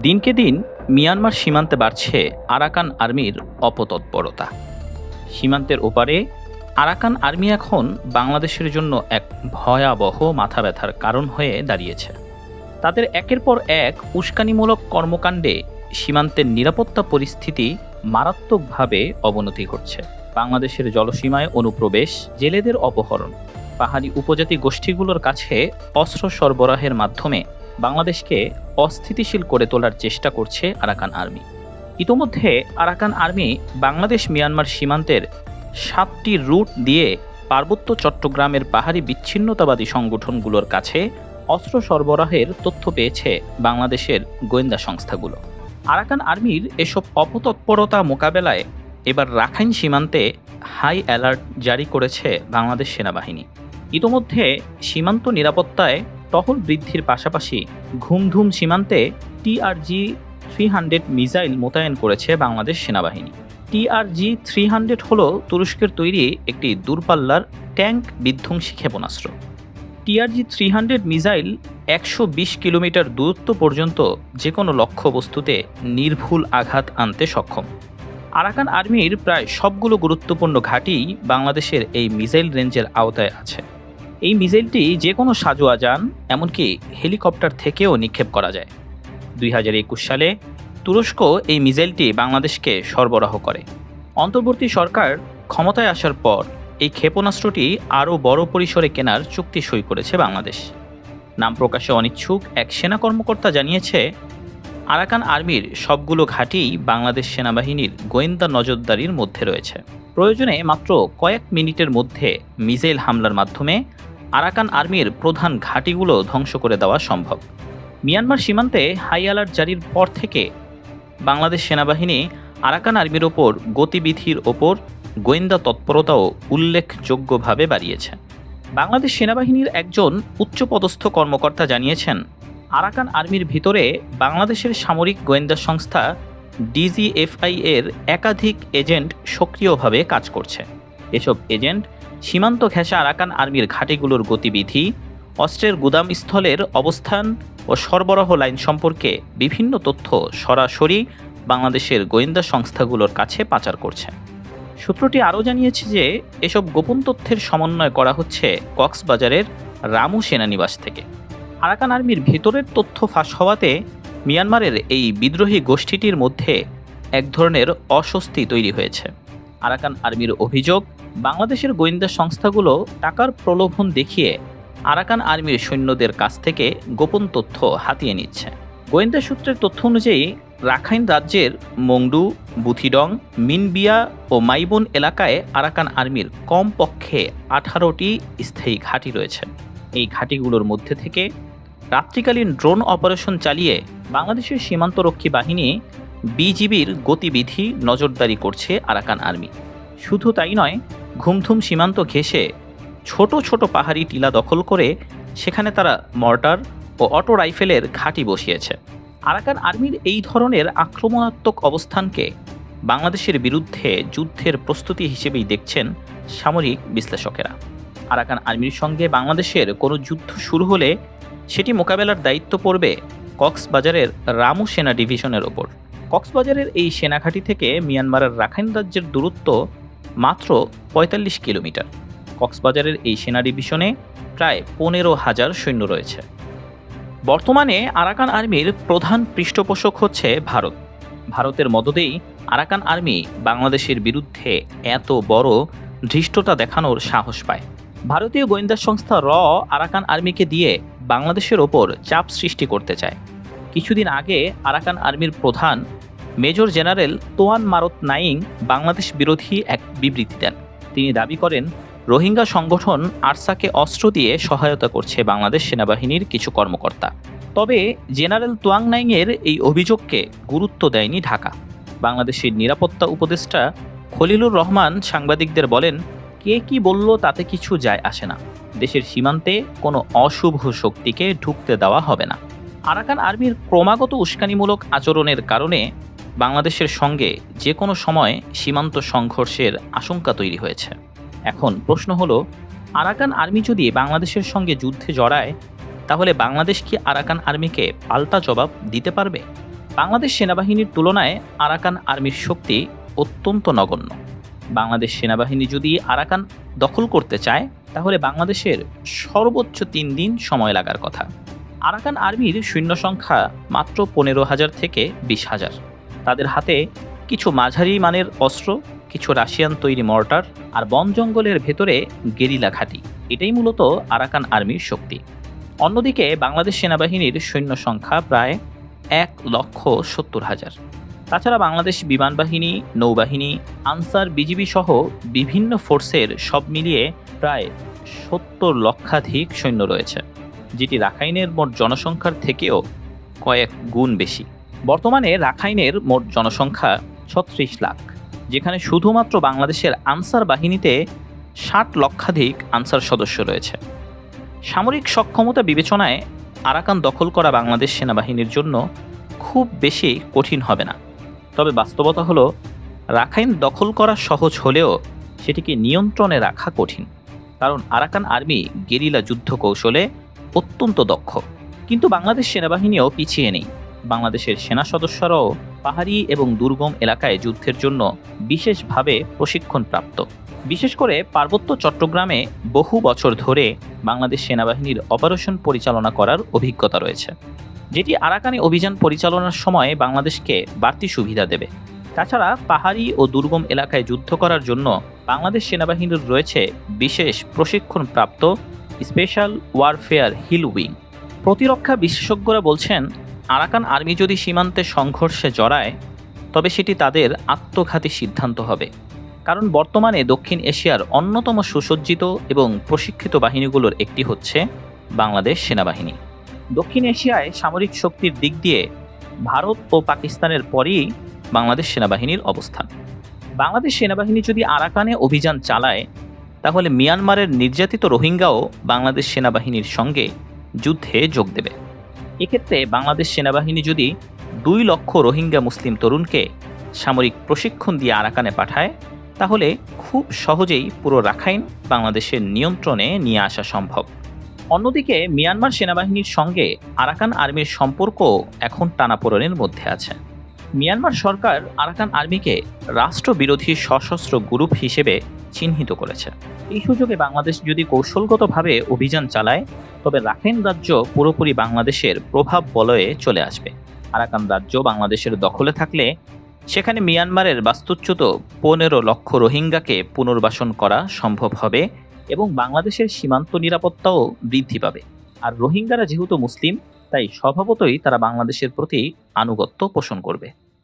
দিনকে দিন মিয়ানমার সীমান্তে বাড়ছে আরাকান আর্মির অপতৎপরতা। সীমান্তের ওপারে আরাকান আর্মি এখন বাংলাদেশের জন্য এক ভয়াবহ মাথা ব্যথার কারণ হয়ে দাঁড়িয়েছে। তাদের একের পর এক উস্কানিমূলক কর্মকাণ্ডে সীমান্তের নিরাপত্তা পরিস্থিতি মারাত্মকভাবে অবনতি ঘটছে। বাংলাদেশের জলসীমায় অনুপ্রবেশ, জেলেদের অপহরণ, পাহাড়ি উপজাতি গোষ্ঠীগুলোর কাছে অস্ত্র সরবরাহের মাধ্যমে বাংলাদেশকে অস্থিতিশীল করে তোলার চেষ্টা করছে আরাকান আর্মি। ইতোমধ্যে আরাকান আর্মি বাংলাদেশ মিয়ানমার সীমান্তের সাতটি রুট দিয়ে পার্বত্য চট্টগ্রামের পাহাড়ি বিচ্ছিন্নতাবাদী সংগঠনগুলোর কাছে অস্ত্র সরবরাহের তথ্য পেয়েছে বাংলাদেশের গোয়েন্দা সংস্থাগুলো। আরাকান আর্মির এসব অপতৎপরতা মোকাবেলায় এবার রাখাইন সীমান্তে হাই অ্যালার্ট জারি করেছে বাংলাদেশ সেনাবাহিনী। ইতোমধ্যে সীমান্ত নিরাপত্তায় টহল বৃদ্ধির পাশাপাশি ঘুমধুম সীমান্তে টিআরজি থ্রি হান্ড্রেড মিসাইল মোতায়েন করেছে বাংলাদেশ সেনাবাহিনী। টিআরজি থ্রি হান্ড্রেড হল তুরস্কের তৈরি একটি দূরপাল্লার ট্যাঙ্ক বিধ্বংসী ক্ষেপণাস্ত্র। টিআরজি থ্রি হান্ড্রেড মিসাইল একশো বিশ কিলোমিটার দূরত্ব পর্যন্ত যে কোনো লক্ষ্যবস্তুতে নির্ভুল আঘাত আনতে সক্ষম। আরাকান আর্মির প্রায় সবগুলো গুরুত্বপূর্ণ ঘাঁটি বাংলাদেশের এই মিসাইল রেঞ্জের আওতায় আছে। এই মিসাইলটি যে কোনো সাজোয়া যান, এমনকি হেলিকপ্টার থেকেও নিক্ষেপ করা যায়। দুই হাজার একুশ সালে তুরস্ক এই মিসাইলটি বাংলাদেশকে সরবরাহ করে। অন্তর্বর্তী সরকার ক্ষমতায় আসার পর এই ক্ষেপণাস্ত্রটি আরও বড় পরিসরে কেনার চুক্তি সই করেছে বাংলাদেশ। নাম প্রকাশে অনিচ্ছুক এক সেনা কর্মকর্তা জানিয়েছে, আরাকান আর্মির সবগুলো ঘাঁটিই বাংলাদেশ সেনাবাহিনীর গোয়েন্দা নজরদারির মধ্যে রয়েছে। প্রয়োজনে মাত্র কয়েক মিনিটের মধ্যে মিসাইল হামলার মাধ্যমে আরাকান আর্মির প্রধান ঘাঁটিগুলো ধ্বংস করে দেওয়া সম্ভব। মিয়ানমার সীমান্তে হাই অ্যালার্ট জারির পর থেকে বাংলাদেশ সেনাবাহিনী আরাকান আর্মির ওপর গতিবিধির ওপর গোয়েন্দা তৎপরতাও উল্লেখযোগ্যভাবে বাড়িয়েছে। বাংলাদেশ সেনাবাহিনীর একজন উচ্চপদস্থ কর্মকর্তা জানিয়েছেন, আরাকান আর্মির ভিতরে বাংলাদেশের সামরিক গোয়েন্দা সংস্থা ডিজিএফআই এর একাধিক এজেন্ট সক্রিয়ভাবে কাজ করছে। এসব এজেন্ট সীমান্ত ঘেঁষা আরাকান আর্মির ঘাঁটিগুলোর গতিবিধি, অস্ত্রের গুদামস্থলের অবস্থান ও সরবরাহ লাইন সম্পর্কে বিভিন্ন তথ্য সরাসরি বাংলাদেশের গোয়েন্দা সংস্থাগুলোর কাছে পাচার করছে। সূত্রটি আরও জানিয়েছে যে, এসব গোপন তথ্যের সমন্বয় করা হচ্ছে কক্সবাজারের রামু সেনানিবাস থেকে। আরাকান আর্মির ভেতরের তথ্য ফাঁস হওয়াতে মিয়ানমারের এই বিদ্রোহী গোষ্ঠীটির মধ্যে এক ধরনের অস্বস্তি তৈরি হয়েছে। আরাকান আর্মির অভিযোগ বাংলাদেশের গোয়েন্দা সংস্থাগুলো টাকার প্রলোভন দেখিয়ে আরাকান আর্মির সৈন্যদের কাছ থেকে গোপন তথ্য হাতিয়ে নিচ্ছে। গোয়েন্দা সূত্রের তথ্য অনুযায়ী, রাখাইন রাজ্যের মংডু, বুথিডং, মিনবিয়া ও মাইবন এলাকায় আরাকান আর্মির কমপক্ষে আঠারোটি স্থায়ী ঘাঁটি রয়েছে। এই ঘাঁটিগুলোর মধ্যে থেকে রাত্রিকালীন ড্রোন অপারেশন চালিয়ে বাংলাদেশের সীমান্তরক্ষী বাহিনী বিজিবির গতিবিধি নজরদারি করছে আরাকান আর্মি। শুধু তাই নয় ঘুমধুম সীমান্ত ঘেঁষে ছোট ছোট পাহাড়ি টিলা দখল করে সেখানে তারা মর্টার ও অটো রাইফেলের ঘাঁটি বসিয়েছে। আরাকান আর্মির এই ধরনের আক্রমণাত্মক অবস্থানকে বাংলাদেশের বিরুদ্ধে যুদ্ধের প্রস্তুতি হিসেবেই দেখছেন সামরিক বিশ্লেষকেরা। আরাকান আর্মির সঙ্গে বাংলাদেশের কোনো যুদ্ধ শুরু হলে সেটি মোকাবেলার দায়িত্ব পড়বে কক্সবাজারের রামু সেনা ডিভিশনের ওপর। কক্সবাজারের এই সেনাঘাঁটি থেকে মিয়ানমারের রাখাইন রাজ্যের দূরত্ব মাত্র পঁয়তাল্লিশ কিলোমিটার। কক্সবাজারের এই সেনা ডিভিশনে প্রায় পনেরো হাজার সৈন্য রয়েছে। বর্তমানে আরাকান আর্মির প্রধান পৃষ্ঠপোষক হচ্ছে ভারত। ভারতের মদতেই আরাকান আর্মি বাংলাদেশের বিরুদ্ধে এত বড় ধৃষ্টতা দেখানোর সাহস পায়। ভারতীয় গোয়েন্দা সংস্থা র আরাকান আর্মিকে দিয়ে বাংলাদেশের ওপর চাপ সৃষ্টি করতে চায়। কিছুদিন আগে আরাকান আর্মির প্রধান major general Twan Mrat Naing Bangladesh বিরোধী এক বিবৃতি দেন। তিনি দাবি করেন, রোহিঙ্গা সংগঠন আরসাকে অস্ত্র দিয়ে সহায়তা করছে বাংলাদেশ সেনাবাহিনীর কিছু কর্মকর্তা। তবে জেনারেল তোয়াং নাইংয়ের এই অভিযোগকে গুরুত্ব দেয়নি ঢাকা। বাংলাদেশের নিরাপত্তা উপদেষ্টা খলিলুর রহমান সাংবাদিকদের বলেন, কে কি বলল তাতে কিছু যায় আসে না। দেশের সীমান্তে কোনো অশুভ শক্তিকে ঢুকতে দেওয়া হবে না। আরাকান আর্মির ক্রমাগত উস্কানিমূলক আচরণের কারণে বাংলাদেশের সঙ্গে যে কোনো সময় সীমান্ত সংঘর্ষের আশঙ্কা তৈরি হয়েছে। এখন প্রশ্ন হলো, আরাকান আর্মি যদি বাংলাদেশের সঙ্গে যুদ্ধে জড়ায়, তাহলে বাংলাদেশ কি আরাকান আর্মিকে পাল্টা জবাব দিতে পারবে? বাংলাদেশ সেনাবাহিনীর তুলনায় আরাকান আর্মির শক্তি অত্যন্ত নগণ্য। বাংলাদেশ সেনাবাহিনী যদি আরাকান দখল করতে চায়, তাহলে বাংলাদেশের সর্বোচ্চ তিন দিন সময় লাগার কথা। আরাকান আর্মির সৈন্য সংখ্যা মাত্র পনেরো হাজার থেকে বিশ হাজার। তাদের হাতে কিছু মাঝারি মানের অস্ত্র, কিছু রাশিয়ান তৈরি মর্টার আর বন জঙ্গলের ভেতরে গেরিলা ঘাঁটি। এটাই মূলত আরাকান আর্মির শক্তি। অন্যদিকে বাংলাদেশ সেনাবাহিনীর সৈন্য সংখ্যা প্রায় এক লক্ষ সত্তর হাজার। তাছাড়া বাংলাদেশ বিমান বাহিনী, নৌবাহিনী, আনসার বিজিবি সহ বিভিন্ন ফোর্সের সব মিলিয়ে প্রায় সত্তর লক্ষাধিক সৈন্য রয়েছে, যেটি রাখাইনের মোট জনসংখ্যার থেকেও কয়েক গুণ বেশি। বর্তমানে রাখাইনের মোট জনসংখ্যা ছত্রিশ লাখ, যেখানে শুধুমাত্র বাংলাদেশের আনসার বাহিনীতে ষাট লক্ষাধিক আনসার সদস্য রয়েছে। সামরিক সক্ষমতা বিবেচনায় আরাকান দখল করা বাংলাদেশ সেনাবাহিনীর জন্য খুব বেশি কঠিন হবে না। তবে বাস্তবতা হলো, রাখাইন দখল করা সহজ হলেও সেটিকে নিয়ন্ত্রণে রাখা কঠিন, কারণ আরাকান আর্মি গেরিলা যুদ্ধ কৌশলে অত্যন্ত দক্ষ। কিন্তু বাংলাদেশ সেনাবাহিনীও পিছিয়ে নেই। বাংলাদেশের সেনা সদস্যরাও পাহাড়ি এবং দুর্গম এলাকায় যুদ্ধের জন্য বিশেষভাবে প্রশিক্ষণপ্রাপ্ত। বিশেষ করে পার্বত্য চট্টগ্রামে বহু বছর ধরে বাংলাদেশ সেনাবাহিনীর অপারেশন পরিচালনা করার অভিজ্ঞতা রয়েছে, যেটি আরাকানে অভিযান পরিচালনার সময় বাংলাদেশকে বাড়তি সুবিধা দেবে। তাছাড়া পাহাড়ি ও দুর্গম এলাকায় যুদ্ধ করার জন্য বাংলাদেশ সেনাবাহিনীর রয়েছে বিশেষ প্রশিক্ষণপ্রাপ্ত স্পেশাল ওয়ারফেয়ার হিল উইং। প্রতিরক্ষা বিশেষজ্ঞরা বলছেন আরাকান আর্মি যদি সীমান্তে সংঘর্ষে জড়ায়, তবে সেটি তাদের আত্মঘাতী সিদ্ধান্ত হবে। কারণ বর্তমানে দক্ষিণ এশিয়ার অন্যতম সুসজ্জিত এবং প্রশিক্ষিত বাহিনীগুলোর একটি হচ্ছে বাংলাদেশ সেনাবাহিনী। দক্ষিণ এশিয়ায় সামরিক শক্তির দিক দিয়ে ভারত ও পাকিস্তানের পরেই বাংলাদেশ সেনাবাহিনীর অবস্থান। বাংলাদেশ সেনাবাহিনী যদি আরাকানে অভিযান চালায়, তাহলে মিয়ানমারের নির্যাতিত রোহিঙ্গাও বাংলাদেশ সেনাবাহিনীর সঙ্গে যুদ্ধে যোগ দেবে। এক্ষেত্রে বাংলাদেশ সেনাবাহিনী যদি দুই লক্ষ রোহিঙ্গা মুসলিম তরুণকে সামরিক প্রশিক্ষণ দিয়ে আরাকানে পাঠায়, তাহলে খুব সহজেই পুরো রাখাইন বাংলাদেশের নিয়ন্ত্রণে নিয়ে আসা সম্ভব। অন্যদিকে মিয়ানমার সেনাবাহিনীর সঙ্গে আরাকান আর্মির সম্পর্ক এখন টানাপোড়েনের মধ্যে আছে। মিয়ানমার সরকার আরাকান আর্মিকে রাষ্ট্রবিরোধী সশস্ত্র গ্রুপ হিসেবে চিহ্নিত করেছে। এই সুযোগে বাংলাদেশ যদি কৌশলগতভাবে অভিযান চালায়, তবে রাখাইন রাজ্য পুরোপুরি বাংলাদেশের প্রভাব বলয়ে চলে আসবে। আরাকান রাজ্য বাংলাদেশের দখলে থাকলে সেখানে মিয়ানমারের বাস্তুচ্যুত পনেরো লক্ষ রোহিঙ্গাকে পুনর্বাসন করা সম্ভব হবে এবং বাংলাদেশের সীমান্ত নিরাপত্তাও বৃদ্ধি পাবে। আর রোহিঙ্গারা যেহেতু মুসলিম, তাই স্বভাবতই তারা বাংলাদেশের প্রতি আনুগত্য পোষণ করবে।